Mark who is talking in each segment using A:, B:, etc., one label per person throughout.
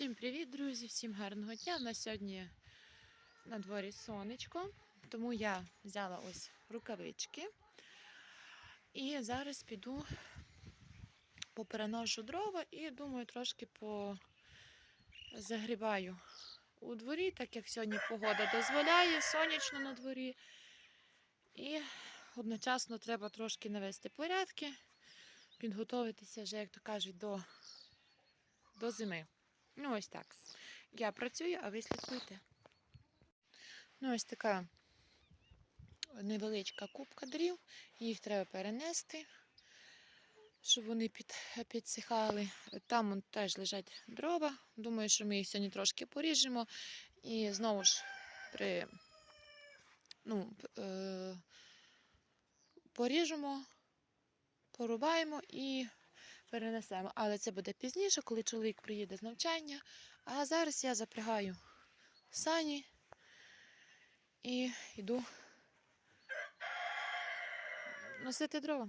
A: Всім привіт, друзі! Всім гарного дня. У нас сьогодні на дворі сонечко, тому я взяла ось рукавички. І зараз піду попереношу дрова і думаю, трошки позагрібаю у дворі, так як сьогодні погода дозволяє, сонячно на дворі. І одночасно треба трошки навести порядки, підготуватися вже, як то кажуть, до, до зими. Ну, ось так. Я працюю, а ви слідкуйте. Ну, ось така невеличка кубка дрів. Їх треба перенести, щоб вони під, підсихали. Там он, теж лежать дрова. Думаю, що ми їх сьогодні трошки поріжемо. І знову ж при, ну, е, поріжемо, порубаємо і перенесемо. Але це буде пізніше, коли чоловік приїде з навчання. А зараз я запрягаю сані і йду носити дрова.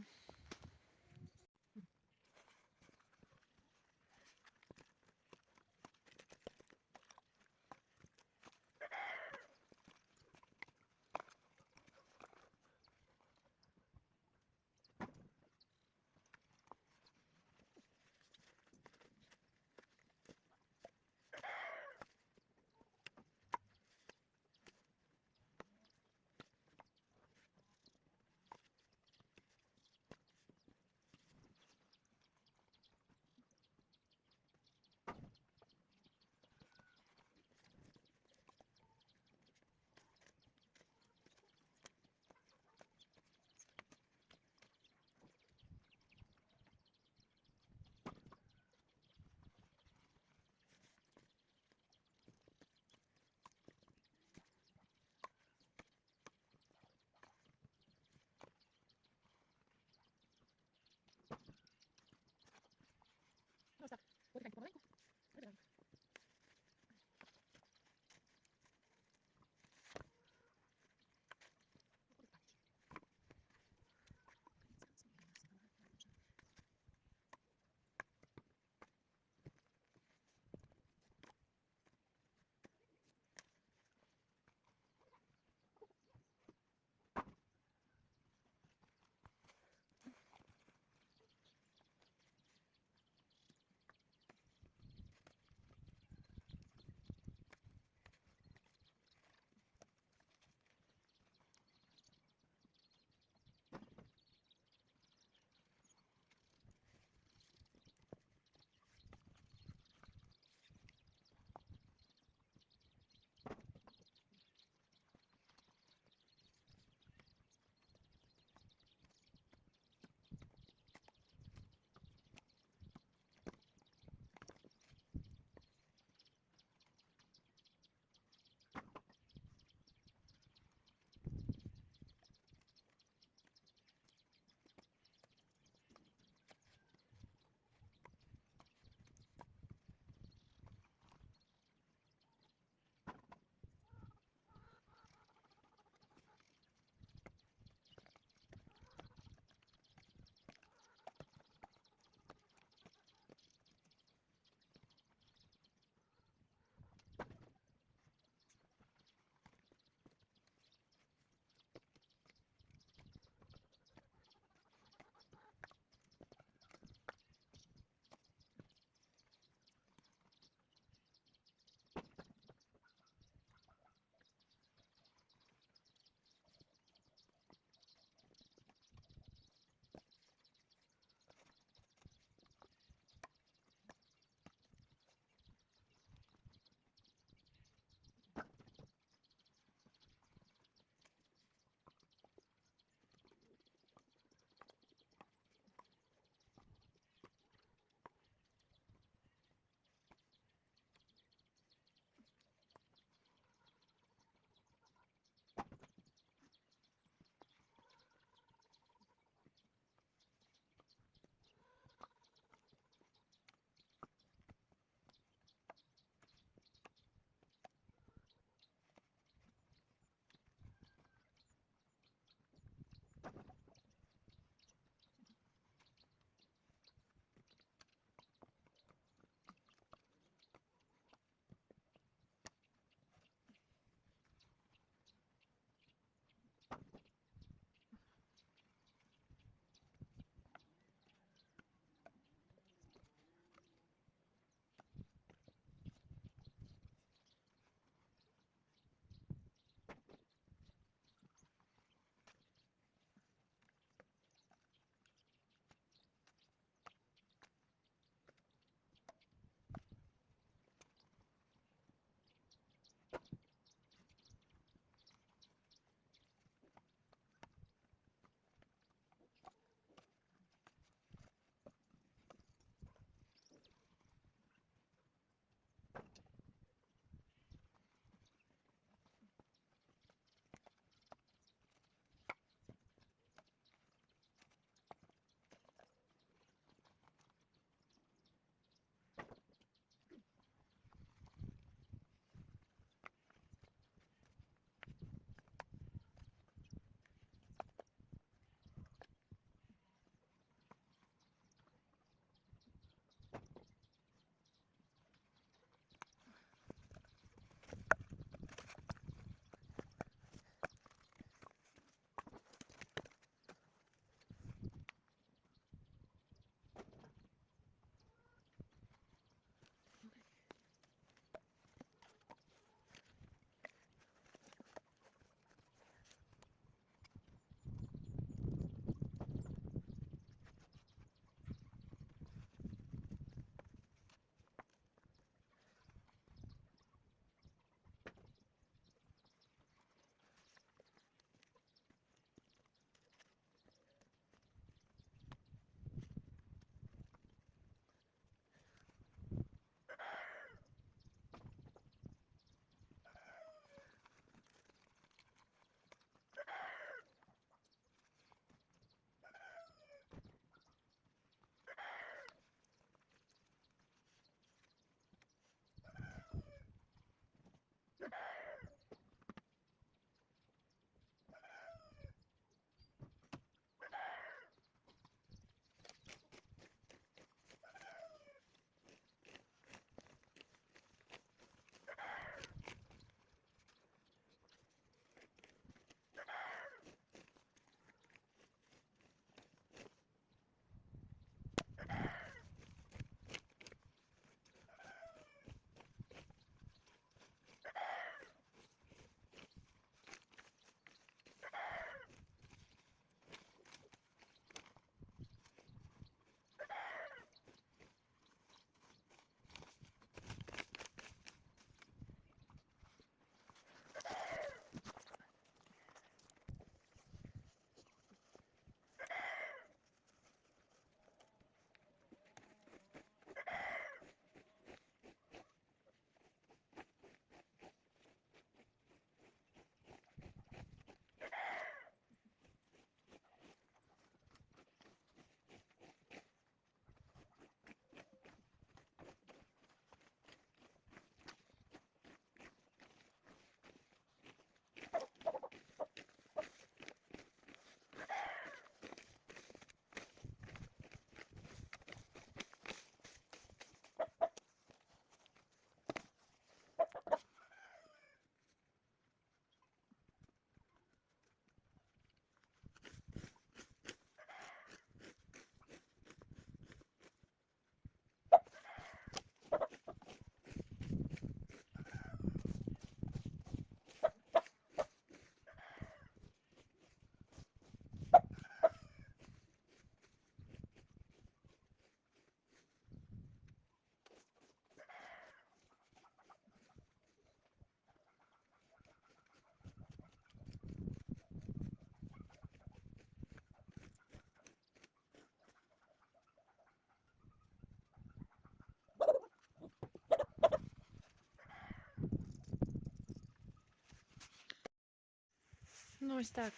A: Ось так.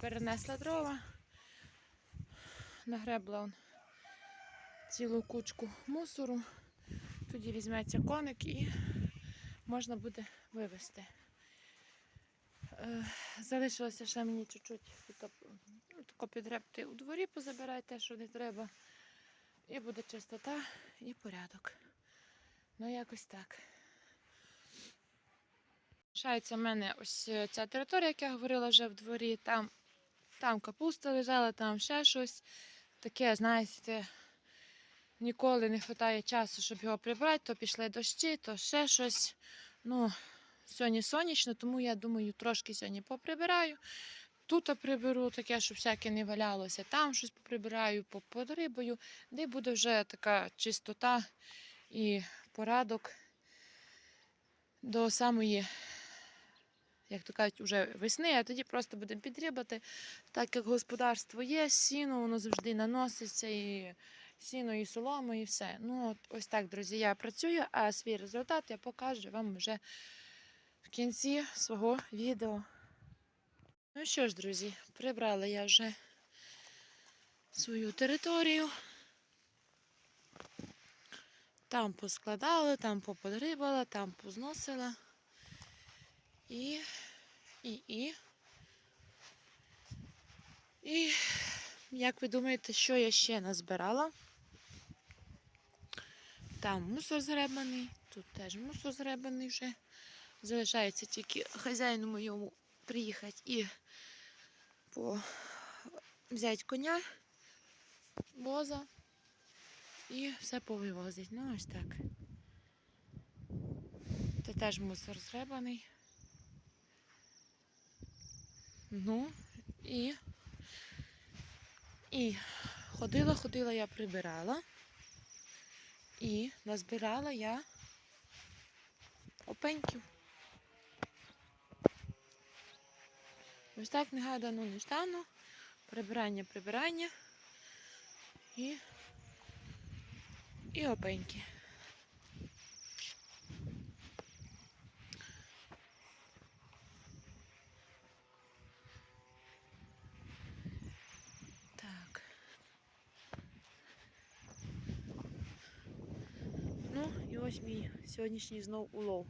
A: Перенесла дрова. Нагребла он цілу кучку мусору. Тоді візьметься коник і можна буде вивезти. Е, Залишилося ще мені чуть-чуть ну, підребти у дворі, позабирати те, що не треба. І буде чистота і порядок. Ну, якось так. Лишається в мене ось е, ця територія, як я говорила вже в дворі. Там, там капуста лежала, там ще щось. Таке, знаєте, ніколи не вистачає часу, щоб його прибрати, то пішли дощі, то ще щось. Ну, сьогодні сонячно, тому я думаю, трошки сьогодні поприбираю. Тут приберу таке, щоб всяке не валялося. Там щось поприбираю, подрибаю, де буде вже така чистота і порядок до самої, як то кажуть, уже весни, а тоді просто будемо підрібати. Так як господарство є, сіно, воно завжди наноситься, і сіно, і солому, і все. Ну, от, ось так, друзі, я працюю, а свій результат я покажу вам вже в кінці свого відео. Ну що ж, друзі, прибрала я вже свою територію. Там поскладала, там поподрибала, там позносила. І, і, і. І, як ви думаєте, що я ще назбирала? Там мусор згребаний, тут теж мусор згребаний вже. Залишається тільки хазяїну моєму приїхати і по... взяти коня, воза і все повивозить. Ну, ось так. Це теж мусор згребаний. Ну, і, і ходила, ходила, я прибирала. І назбирала я опеньків. Ось так негадано, неждано. Прибирання, прибирання. І, і опеньки. Так. Ну, і ось мій сьогоднішній знов улов.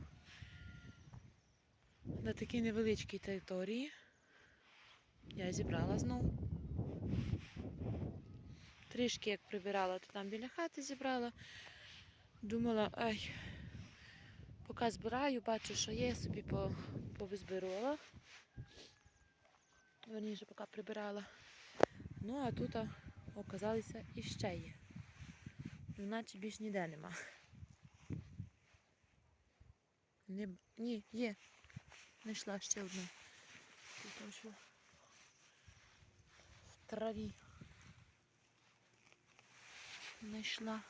A: На такій невеличкій території. Я зібрала знову. Трішки як прибирала, то там біля хати зібрала. Думала, ай, поки збираю, бачу, що є, собі по- повизбирала. Верніше, поки прибирала. Ну, а тут оказалися іще є. Наче більш ніде нема. Не, ні, є. Знайшла ще одну. Тут ось в траві. Знайшла.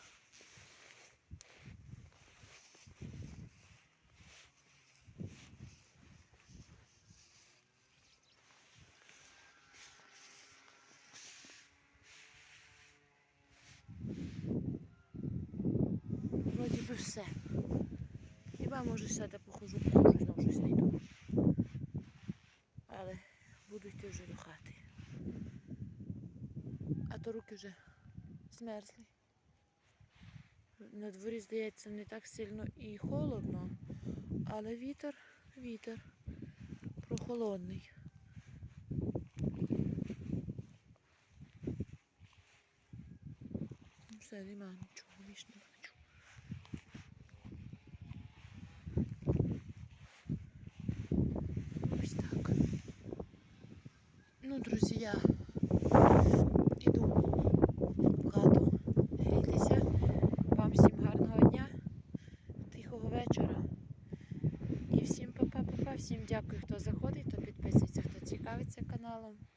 A: Вроді би все. Хіба може ще де похожу, покажу, знову щось знайду. Але буду йти вже до хати. А то руки вже змерзли. На дворі, здається, не так сильно і холодно, але вітер, вітер прохолодний. Ну, Все, нема нічого, більш не бачу. Ось так. Ну, друзі, я іду в хату грітися. Вам всім гарного дня, тихого вечора. І всім па-па-па-па. Всім дякую, хто заходить, хто підписується, хто цікавиться каналом.